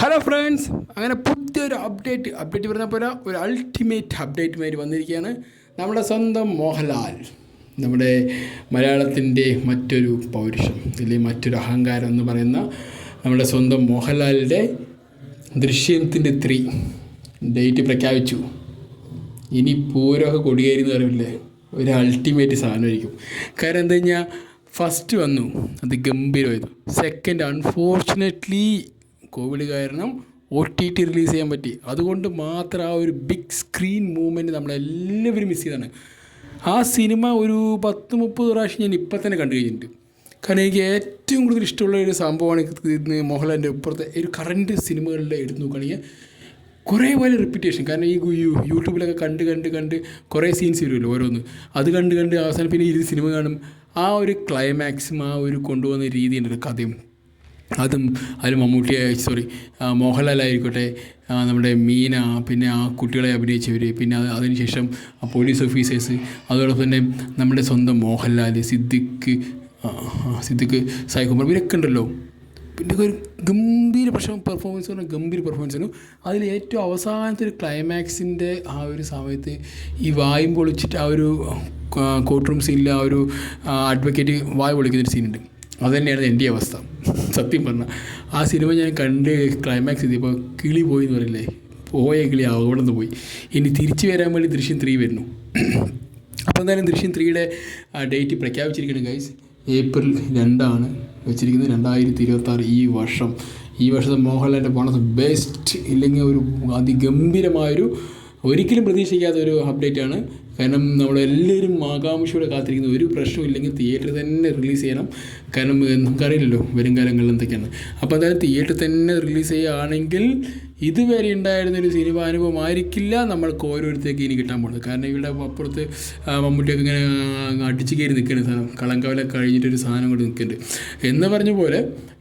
Hello friends അങ്ങനെ പുതിയൊരു update update പറഞ്ഞ പോലെ ഒരു അൾട്ടിമേറ്റ് അപ്ഡേറ്റ് മാതിരി വന്നിരിക്കുകയാണ് നമ്മുടെ സ്വന്തം മോഹൻലാൽ. നമ്മുടെ മലയാളത്തിന്റെ മറ്റൊരു പൗരുഷം അല്ലെങ്കിൽ മറ്റൊരു അഹങ്കാരം എന്ന് പറയുന്ന നമ്മുടെ സ്വന്തം മോഹൻലാലിന്റെ ദൃശ്യത്തിന്റെ ത്രീ. ഡേറ്റ് പ്രഖ്യാപിച്ചു. ഇനി പൂരമൊക്കെ കൊടിയേരി എന്ന് പറയില്ലേ? ഒരു അൾട്ടിമേറ്റ് സാധനമായിരിക്കും. കാരണം എന്താ കഴിഞ്ഞാൽ ഫസ്റ്റ് വന്നു. അത് ഗംഭീരമായിരുന്നു. സെക്കൻഡ് അൺഫോർച്ചുനേറ്റ്ലി കോവിഡ് കാരണം ഒ ടി ടി റിലീസ് ചെയ്യാൻ പറ്റി. അതുകൊണ്ട് മാത്രം ആ ഒരു ബിഗ് സ്ക്രീൻ മൂവ്മെന്റ് നമ്മളെല്ലാവരും മിസ് ചെയ്താണ് ആ സിനിമ ഒരു പത്ത് മുപ്പത് പ്രാവശ്യം ഞാൻ ഇപ്പം തന്നെ കണ്ടു കഴിഞ്ഞിട്ടുണ്ട്. കാരണം എനിക്ക് ഏറ്റവും കൂടുതൽ ഇഷ്ടമുള്ള ഒരു സംഭവമാണ് ഇന്ന് മോഹൻലാലിന്റെ ഇപ്പുറത്തെ ഒരു കറന്റ് സിനിമകളിൽ എടുത്തു നോക്കുകയാണെങ്കിൽ കുറേ പോലെ റിപ്പീറ്റേഷൻ കാരണം ഈ യൂട്യൂബിലൊക്കെ കണ്ട് കണ്ട് കണ്ട് കുറേ സീൻസ് വരുമല്ലോ ഓരോന്ന്. അത് കണ്ട് കണ്ട് അവസാനം പിന്നെ ഇരുന്ന് സിനിമ കാണും. ആ ഒരു ക്ലൈമാക്സും ആ ഒരു കൊണ്ടുപോകുന്ന രീതി ഉണ്ടല്ലോ കഥയും. അതും അതിൽ മമ്മൂട്ടി സോറി മോഹൻലാൽ നമ്മുടെ മീന പിന്നെ ആ കുട്ടികളെ അഭിനയിച്ചവർ പിന്നെ അത് അതിനുശേഷം പോലീസ് ഓഫീസേഴ്സ് അതോടൊപ്പം തന്നെ നമ്മുടെ സ്വന്തം മോഹൻലാൽ സിദ്ദിഖ് സിദ്ദിഖ് സായികുമാർ ഇവരൊക്കെ ഉണ്ടല്ലോ. പിന്നെ ഒരു ഗംഭീര പക്ഷേ പെർഫോമൻസ് പറഞ്ഞാൽ ഗംഭീര പെർഫോമൻസ് ആയിരുന്നു. അതിൽ ഏറ്റവും അവസാനത്തെ ഒരു ക്ലൈമാക്സിന്റെ ആ ഒരു സമയത്ത് ഈ വായും പൊളിച്ചിട്ട് ആ ഒരു കോർട്ട് റൂം സീനിൽ ആ ഒരു അഡ്വക്കേറ്റ് വായ പൊളിക്കുന്നൊരു സീനുണ്ട് അത് തന്നെയാണ് എന്റെ അവസ്ഥ. സത്യം പറഞ്ഞാൽ ആ സിനിമ ഞാൻ കണ്ട് ക്ലൈമാക്സ് ചെയ്തപ്പോൾ കിളി പോയി എന്ന് പറയില്ലേ? പോയ കിളി അവിടെ നിന്ന് പോയി. ഇനി തിരിച്ചു വരാൻ വേണ്ടി ദൃശ്യം ത്രീ വരുന്നു. അപ്പോൾ എന്തായാലും ദൃശ്യം ത്രീയുടെ ഡേറ്റ് പ്രഖ്യാപിച്ചിരിക്കുന്നത് ഗൈസ് ഏപ്രിൽ രണ്ടാണ് വെച്ചിരിക്കുന്നത്. രണ്ടായിരത്തി ഇരുപത്താറ് ഈ വർഷം. ഈ വർഷത്തെ മോഹൻലാലിന്റെ ബോണസ് ബെസ്റ്റ് ഇല്ലെങ്കിൽ ഒരു അതിഗംഭീരമായൊരു ഒരിക്കലും പ്രതീക്ഷിക്കാത്ത ഒരു അപ്ഡേറ്റ് ആണ്. കാരണം നമ്മളെല്ലാവരും ആകാംക്ഷയോടെ കാത്തിരിക്കുന്ന ഒരു പ്രശ്നവും ഇല്ലെങ്കിൽ തിയേറ്ററിൽ തന്നെ റിലീസ് ചെയ്യണം. കാരണം നമുക്കറിയില്ലല്ലോ വരും കാലങ്ങളിൽ എന്തൊക്കെയാണ്. അപ്പോൾ എന്തായാലും തിയേറ്ററിൽ തന്നെ റിലീസ് ചെയ്യുകയാണെങ്കിൽ ഇതുവരെ ഉണ്ടായിരുന്ന ഒരു സിനിമ അനുഭവം ആയിരിക്കില്ല നമ്മൾക്ക് ഓരോരുത്തേക്ക് ഇനി കിട്ടാൻ പോകുന്നത്. കാരണം ഇവിടെ അപ്പുറത്ത് മമ്മൂട്ടിയൊക്കെ ഇങ്ങനെ അടിച്ചു കയറി നിൽക്കുന്ന സാധനം കളങ്കവല കഴിഞ്ഞിട്ടൊരു സാധനം കൊണ്ട് നിൽക്കുന്നുണ്ട്. എന്ന് പറഞ്ഞ പോലെ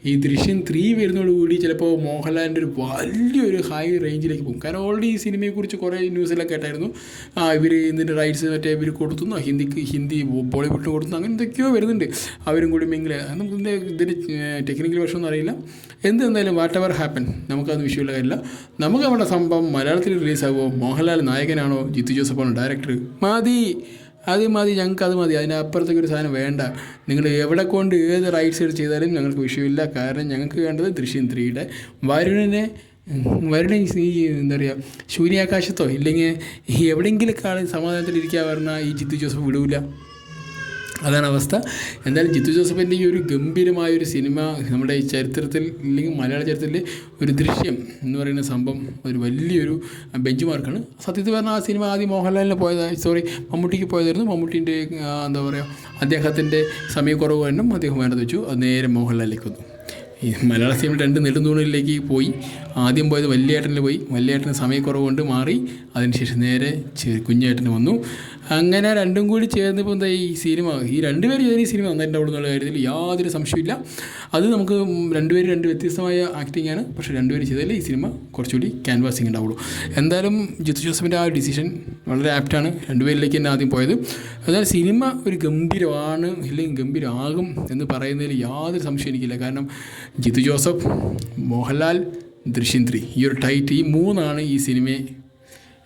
ഈ ദൃശ്യം ത്രീ വരുന്നതോടുകൂടി ചിലപ്പോൾ മോഹൻലാലിന്റെ ഒരു വലിയൊരു ഹൈ റേഞ്ചിലേക്ക് പോകും. കാരണം ഓൾറെഡി ഈ സിനിമയെക്കുറിച്ച് കുറേ ന്യൂസിലൊക്കെ കേട്ടായിരുന്നു. ഇവർ ഇതിന്റെ റൈറ്റ്സ് മറ്റേ ഇവർ കൊടുത്തുന്നു? ഹിന്ദിക്ക് ഹിന്ദി ബോളിവുഡിന് കൊടുത്തു അങ്ങനെ എന്തൊക്കെയോ വരുന്നുണ്ട്. അവരും കൂടി മിങ്ങിൽ നമുക്ക് ഇതിന്റെ ഇതിന്റെ ടെക്നിക്കൽ വർഷമൊന്നും അറിയില്ല എന്ത് എന്തായാലും വാട്ട് എവർ ഹാപ്പൻ നമുക്കത് വിഷയമുള്ള കാര്യമില്ല. നമുക്ക് നമ്മുടെ സംഭവം മലയാളത്തിൽ റിലീസാകുമോ മോഹൻലാൽ നായകനാണോ? ജിത്തു ജോസഫാണോ ഡയറക്ടർ മതി. അത് മതി. ഞങ്ങൾക്ക് അത് മതി. അതിനപ്പുറത്തേക്ക് ഒരു സാധനം വേണ്ട. നിങ്ങൾ എവിടെ കൊണ്ട് ഏത് റൈറ്റ്സ് എടുത്ത് ചെയ്താലും ഞങ്ങൾക്ക് വിഷയമില്ല. കാരണം ഞങ്ങൾക്ക് വേണ്ടത് ദൃശ്യം ത്രീയുടെ വരുണിനെ വരുണൻ ഈ എന്താ പറയുക ശൂന്യാകാശത്തോ ഇല്ലെങ്കിൽ എവിടെയെങ്കിലും ആൾ സമാധാനത്തിൽ ഇരിക്കുക പറഞ്ഞാൽ ഈ ജിത്തു ജോസഫ് വിടൂല. അതാണ് അവസ്ഥ. എന്തായാലും ജിത്തു ജോസഫിന്റെ ഈ ഒരു ഗംഭീരമായ ഒരു സിനിമ നമ്മുടെ ഈ ചരിത്രത്തിൽ ഇല്ലെങ്കിൽ മലയാള ചരിത്രത്തിൽ ഒരു ദൃശ്യം എന്ന് പറയുന്ന സംഭവം ഒരു വലിയൊരു ബെഞ്ച് മാർക്കാണ് സത്യത്തിൽ പറഞ്ഞാൽ ആ സിനിമ ആദ്യം മോഹൻലാലിന് പോയത് സോറി മമ്മൂട്ടിക്ക് പോയതായിരുന്നു. മമ്മൂട്ടിന്റെ എന്താ പറയുക അദ്ദേഹത്തിന്റെ സമയക്കുറവ് കാരണം അദ്ദേഹം വേണ്ടത് വെച്ചു അത് നേരെ മോഹൻലാലിലേക്ക് വന്നു. ഈ മലയാള സിനിമ രണ്ട് നെടുന്തൂണിലേക്ക് പോയി. ആദ്യം പോയത് വലിയേട്ടനിൽ പോയി. വലിയേട്ടന് സമയക്കുറവ് കൊണ്ട് മാറി. അതിനുശേഷം നേരെ കുഞ്ഞേട്ടന് വന്നു. അങ്ങനെ രണ്ടും കൂടി ചേർന്നപ്പോൾ എന്താ ഈ സിനിമ? ഈ രണ്ടുപേരും ചേർന്ന് ഈ സിനിമ നന്നായിട്ടുണ്ടാവും എന്നുള്ള കാര്യത്തിൽ യാതൊരു സംശയമില്ല അത് നമുക്ക് രണ്ടുപേരും രണ്ട് വ്യത്യസ്തമായ ആക്ടിംഗ് ആണ്. പക്ഷേ രണ്ടുപേരും ചെയ്താലേ ഈ സിനിമ കുറച്ചുകൂടി ക്യാൻവാസിങ് ഉണ്ടാവുള്ളൂ. എന്തായാലും ജിത്തു ജോസഫിന്റെ ആ ഡിസിഷൻ വളരെ ആപ്റ്റാണ് രണ്ടുപേരിലേക്ക് തന്നെ ആദ്യം പോയത്. എന്നാൽ സിനിമ ഒരു ഗംഭീരമാണ് ഇല്ലെങ്കിൽ ഗംഭീരമാകും എന്ന് പറയുന്നതിൽ യാതൊരു സംശയം എനിക്കില്ല. കാരണം ജിത്തു ജോസഫ് മോഹൻലാൽ ദൃശ്യം ത്രീ. ഈ ഒരു ടൈറ്റ് ഈ മൂന്നാണ് ഈ സിനിമയെ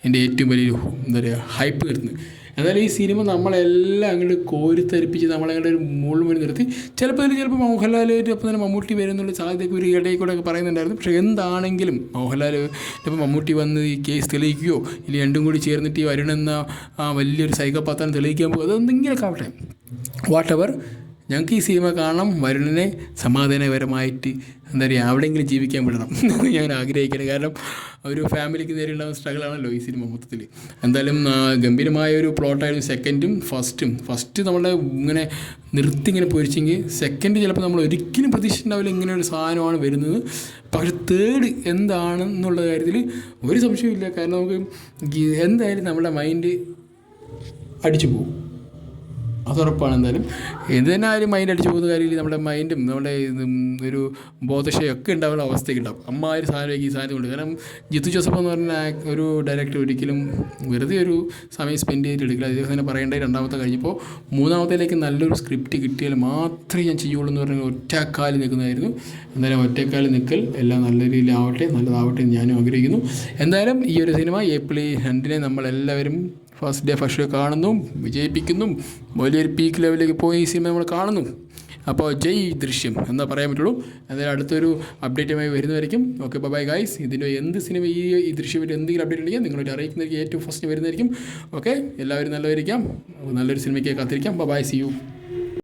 എന്റെ ഏറ്റവും വലിയൊരു എന്താ പറയുക ഹൈപ്പ് നിർത്തുന്നത് എന്നാൽ ഈ സിനിമ നമ്മളെല്ലാം അങ്ങോട്ട് കോരിത്തരിപ്പിച്ച് നമ്മളങ്ങോട്ട് ഒരു മുകളിൽ മുന്നിൽ നിർത്തി. ചിലപ്പോൾ ഇതിൽ ചിലപ്പോൾ മോഹൻലാലിന്റെ ഒപ്പം തന്നെ മമ്മൂട്ടി വരുന്നുള്ള സാധ്യതയൊക്കെ ഒരു ഇടയിൽ കൂടെ ഒക്കെ പറയുന്നുണ്ടായിരുന്നു. പക്ഷേ എന്താണെങ്കിലും മോഹൻലാൽ ഇപ്പം മമ്മൂട്ടി വന്ന് ഈ കേസ് തെളിയിക്കുകയോ ഇല്ലെങ്കിൽ രണ്ടും കൂടി ചേർന്നിട്ട് ഈ വരുണെന്ന വലിയൊരു സൈക്കോപാത്രം തെളിയിക്കാൻ പോകും അതെന്തെങ്കിലുമൊക്കെ ആവട്ടെ വാട്ട് ഞങ്ങൾക്ക് ഈ സിനിമ കാണണം വരുണിനെ സമാധാനപരമായിട്ട് എന്താ പറയുക അവിടെയെങ്കിലും ജീവിക്കാൻ വിടണം എന്ന് ഞാൻ ആഗ്രഹിക്കുന്നത് കാരണം ഒരു ഫാമിലിക്ക് നേരെ ഉണ്ടാകുന്ന സ്ട്രഗിളാണല്ലോ ഈ സിനിമ മൊത്തത്തിൽ എന്തായാലും ഗംഭീരമായ ഒരു പ്ലോട്ടായിരുന്നു സെക്കൻഡും ഫസ്റ്റും ഫസ്റ്റ് നമ്മളെ ഇങ്ങനെ നിർത്തി ഇങ്ങനെ പൊരിച്ചെങ്കിൽ സെക്കൻഡ് ചിലപ്പോൾ നമ്മൾ ഒരിക്കലും പ്രതീക്ഷിച്ചിട്ടുണ്ടാവില്ല ഇങ്ങനെ ഒരു സാധനമാണ് വരുന്നത്. പക്ഷേ തേർഡ് എന്താണെന്നുള്ള കാര്യത്തിൽ ഒരു സംശയമില്ല കാരണം നമുക്ക് എന്തായാലും നമ്മുടെ മൈൻഡ് അടിച്ചു പോകും. അത് ഉറപ്പാണ് എന്തായാലും ആരും മൈൻഡ് അടിച്ചു പോകുന്ന കാര്യമില്ല. നമ്മുടെ മൈൻഡും നമ്മുടെ ഒരു ബോധക്ഷയൊക്കെ ഉണ്ടാവുന്ന അവസ്ഥയൊക്കെ ഉണ്ടാവും. അമ്മ ഒരു സാധനമായി ഈ സാധനം കൊണ്ട് കാരണം ജിത്തു ജോസഫ് എന്ന് പറഞ്ഞ ഒരു ഡയറക്ടർ ഒരിക്കലും വെറുതെ ഒരു സമയം സ്പെൻഡ് ചെയ്തിട്ട് എടുക്കില്ല. അദ്ദേഹം തന്നെ പറയേണ്ടത് രണ്ടാമത്തെ കഴിഞ്ഞപ്പോൾ മൂന്നാമത്തേലേക്ക് നല്ലൊരു സ്ക്രിപ്റ്റ് കിട്ടിയാൽ മാത്രമേ ഞാൻ ചെയ്യുള്ളൂ എന്ന് പറഞ്ഞ ഒറ്റക്കാലിൽ നിൽക്കുന്നതായിരുന്നു. എന്തായാലും ഒറ്റക്കാലിൽ നിൽക്കൽ എല്ലാം നല്ല രീതിയിലാവട്ടെ നല്ലതാവട്ടെ എന്ന് ഞാനും ആഗ്രഹിക്കുന്നു. എന്തായാലും ഈ ഒരു സിനിമ ഏപ്രിൽ രണ്ടിനെ നമ്മളെല്ലാവരും ഫസ്റ്റ് ഡേ ഫസ്റ്റ് ഷോ കാണുന്നു വിജയിപ്പിക്കുന്നു വലിയൊരു പീക്ക് ലെവലിലേക്ക് പോയി ഈ സിനിമ നമ്മൾ കാണുന്നു. അപ്പോൾ ജയ് ദൃശ്യം എന്നാ പറയാൻ പറ്റുള്ളൂ. എന്തായാലും അടുത്തൊരു അപ്ഡേറ്റുമായി വരുന്നതായിരിക്കും. ഓക്കെ ബൈ ഗൈസ് ഇതിന്റെ എന്ത് സിനിമ ഈ ഈ ദൃശ്യമായിട്ട് എന്തെങ്കിലും അപ്ഡേറ്റ് ഉണ്ടെങ്കിൽ നിങ്ങളൊരു അറിയിക്കുന്നതായിരിക്കും ഏറ്റവും ഫസ്റ്റ് വരുന്നതായിരിക്കും. ഓക്കെ എല്ലാവരും നല്ലതായിരിക്കാം നല്ലൊരു സിനിമയ്ക്ക് കാത്തിരിക്കാം. By C U